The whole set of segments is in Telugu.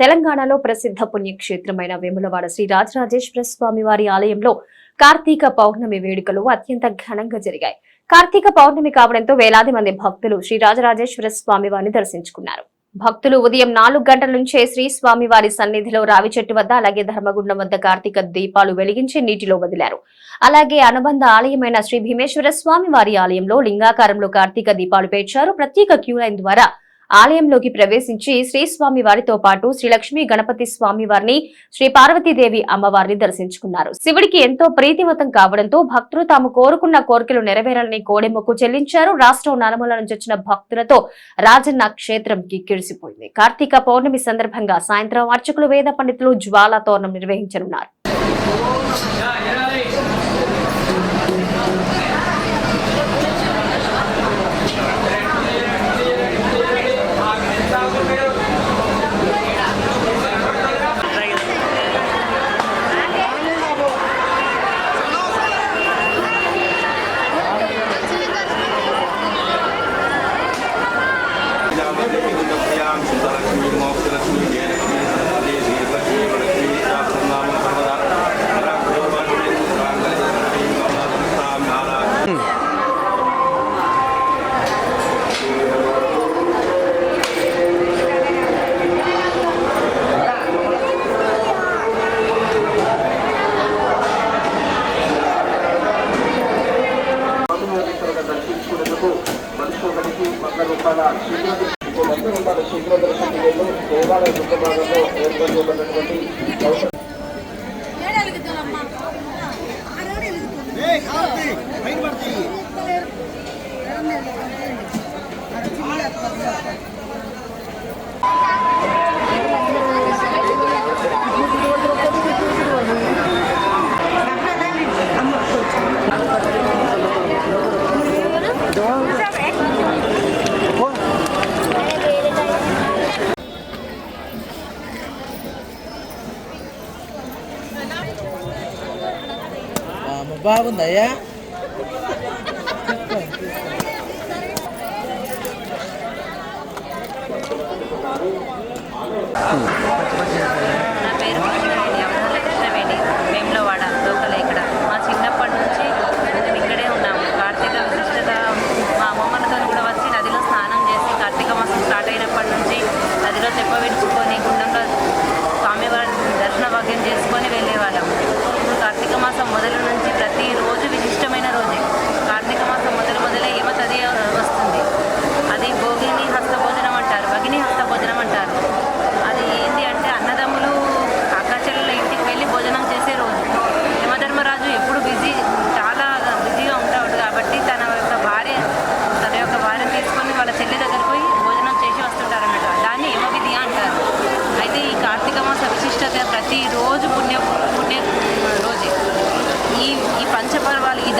తెలంగాణలో ప్రసిద్ధ పుణ్యక్షేత్రమైన వేములవాడ శ్రీ రాజరాజేశ్వర స్వామి వారి ఆలయంలో కార్తీక పౌర్ణమి వేడుకలు అత్యంత ఘనంగా జరిగాయి. కార్తీక పౌర్ణమి కావడంతో వేలాది మంది భక్తులు శ్రీ రాజరాజేశ్వర స్వామి వారిని దర్శించుకున్నారు. భక్తులు ఉదయం నాలుగు గంటల నుంచే శ్రీ స్వామి వారి సన్నిధిలో రావి చెట్టు వద్ద అలాగే ధర్మగుండం వద్ద కార్తీక దీపాలు వెలిగించి నీటిలో వదిలారు. అలాగే అనుబంధ ఆలయమైన శ్రీ భీమేశ్వర స్వామి వారి ఆలయంలో లింగాకారంలో కార్తీక దీపాలు పేర్చారు. ప్రత్యేక క్యూ లైన్ ద్వారా ఆలయంలోకి ప్రవేశించి శ్రీస్వామి వారితో పాటు శ్రీ లక్ష్మీ గణపతి స్వామి వారిని శ్రీ పార్వతీదేవి అమ్మవారిని దర్శించుకున్నారు. శివుడికి ఎంతో ప్రీతిమతం కావడంతో భక్తులు తాము కోరుకున్న కోరికలు నెరవేరాలని కోడెమ్మకు చెల్లించారు. రాష్ట్రం నలుమూల నుంచి వచ్చిన భక్తులతో రాజన్న క్షేత్రం కిక్కిరిసిపోయింది కార్తీక పౌర్ణమి సందర్భంగా సాయంత్రం అర్చకులు వేద పండితులు జ్వాలా తోరణం నిర్వహించనున్నారు. వంద రూపాయల శీఘ్ర వంద రూపాయల శీఘ్ర దర్శకులు దేవాలయ ముందు భాగంలో ఏర్పాటు చేయబడినటువంటి గౌతమ ఏడలుగుతానమ్మా బాగుందయ్యా? నా పేరు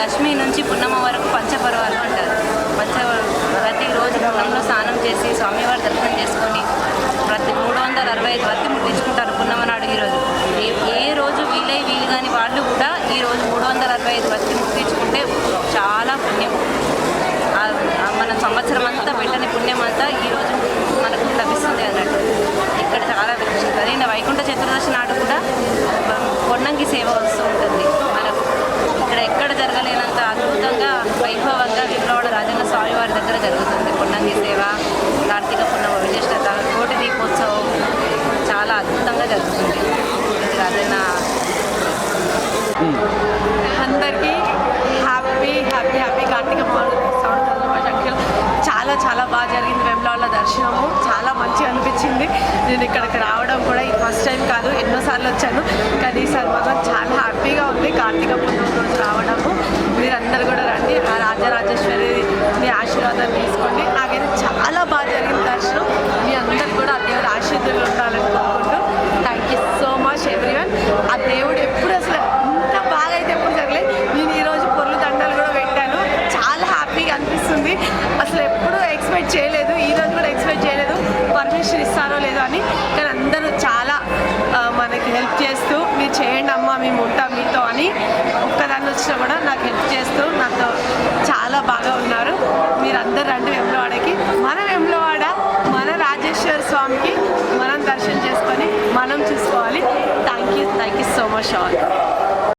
దశమి నుంచి పున్నమ వరకు పంచపర్వాలు అంటారు. పంచ ప్రతిరోజు పున్నంలో స్నానం చేసి స్వామివారి దర్శనం చేసుకొని ప్రతి మూడు వందల అరవై ఐదు వరకు చాలా బాగా జరిగింది వెమ్లవాళ్ళ దర్శనము. చాలా మంచిగా అనిపించింది. నేను ఇక్కడికి రావడం కూడా ఈ ఫస్ట్ టైం కాదు. ఎన్నోసార్లు వచ్చాను. వచ్చినా కూడా నాకు హెల్ప్ చేస్తూ నాతో చాలా బాగా ఉన్నారు. మీరు రండి వెమ్లవాడకి. మన వెమ్లవాడ మన రాజేశ్వర స్వామికి మనం దర్శనం చేసుకొని మనం చూసుకోవాలి. Thank you thank you so much all